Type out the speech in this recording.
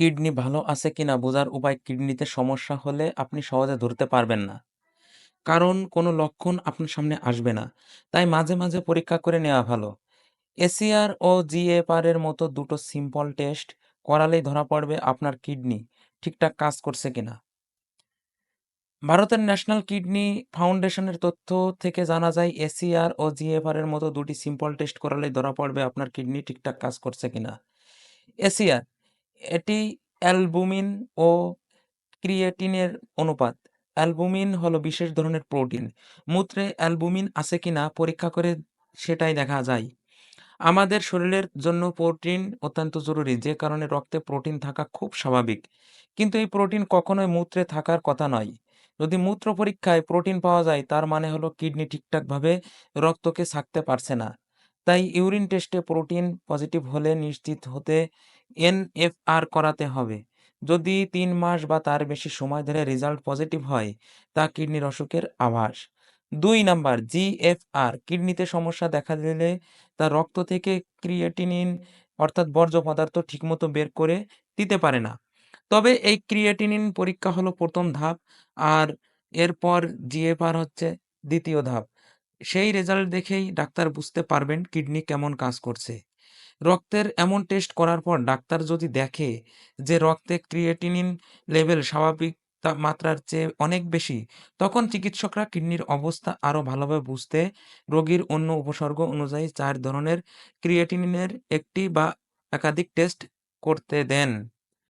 Kidney ভালো আছে কিনা বোঝার উপায় কিডনিতে সমস্যা হলে আপনি সহজে ধরতে পারবেন না। কারণ কোনো লক্ষণ আপনার সামনে আসবে না। তাই মাঝে, মাঝে পরীক্ষা করে নেওয়া ভালো। এসিআর ও জিএফআর এর মতো দুটো সিম্পল টেস্ট করালেই ধরা পড়বে আপনার কিডনি ঠিকঠাক কাজ করছে কিনা। ভারতের ন্যাশনাল কিডনি ফাউন্ডেশনের তথ্য থেকে জানা যায় এসিআর ও জিএফআর এর মতো দুটি সিম্পল টেস্ট করালেই ধরা পড়বে আপনার কিডনি ঠিকঠাক কাজ করছে কিনা। এসিআর এটি অ্যালবুমিন ও ক্রিয়েটিনের অনুপাত। অ্যালবুমিন হলো বিশেষ ধরনের প্রোটিন। মূত্রে অ্যালবুমিন আছে কিনা পরীক্ষা করে সেটাই দেখা যায়। আমাদের শরীরের জন্য প্রোটিন অত্যন্ত জরুরি, যে কারণে রক্তে প্রোটিন থাকা খুব স্বাভাবিক। কিন্তু এই প্রোটিন কখনোই মূত্রে থাকার কথা নয়। যদি মূত্র পরীক্ষায় প্রোটিন পাওয়া যায়, তার মানে হলো কিডনি ঠিকঠাকভাবে রক্তকে ছাঁকতে পারছে না। তাই ইউরিন টেস্টে প্রোটিন পজিটিভ হলে নিশ্চিত হতে এনএফআর করাতে হবে। যদি তিন মাস বা তার বেশি সময় ধরে রেজাল্ট পজিটিভ হয়, তা কিডনির অসুখের আভাস। ২ নাম্বার, জিএফআর, কিডনিতে সমস্যা দেখা দিলে তা রক্ত থেকে ক্রিয়েটিনিন অর্থাৎ বর্জ্য পদার্থ ঠিকমতো বের করে দিতে পারে না। তবে এই ক্রিয়েটিনিন পরীক্ষা হলো প্রথম ধাপ, আর এরপর জিএফআর হচ্ছে দ্বিতীয় ধাপ। সেই রেজাল্ট দেখেই ডাক্তার বুঝতে পারবেন কিডনি কেমন কাজ করছে। রক্তের এমন টেস্ট করার পর ডাক্তার যদি দেখে যে রক্তে ক্রিয়েটিনিন লেভেল স্বাভাবিক মাত্রার চেয়ে অনেক বেশি, তখন চিকিৎসকরা কিডনির অবস্থা আরও ভালোভাবে বুঝতে রোগীর অন্য উপসর্গ অনুযায়ী চার ধরনের ক্রিয়েটিনিনের একটি বা একাধিক টেস্ট করতে দেন।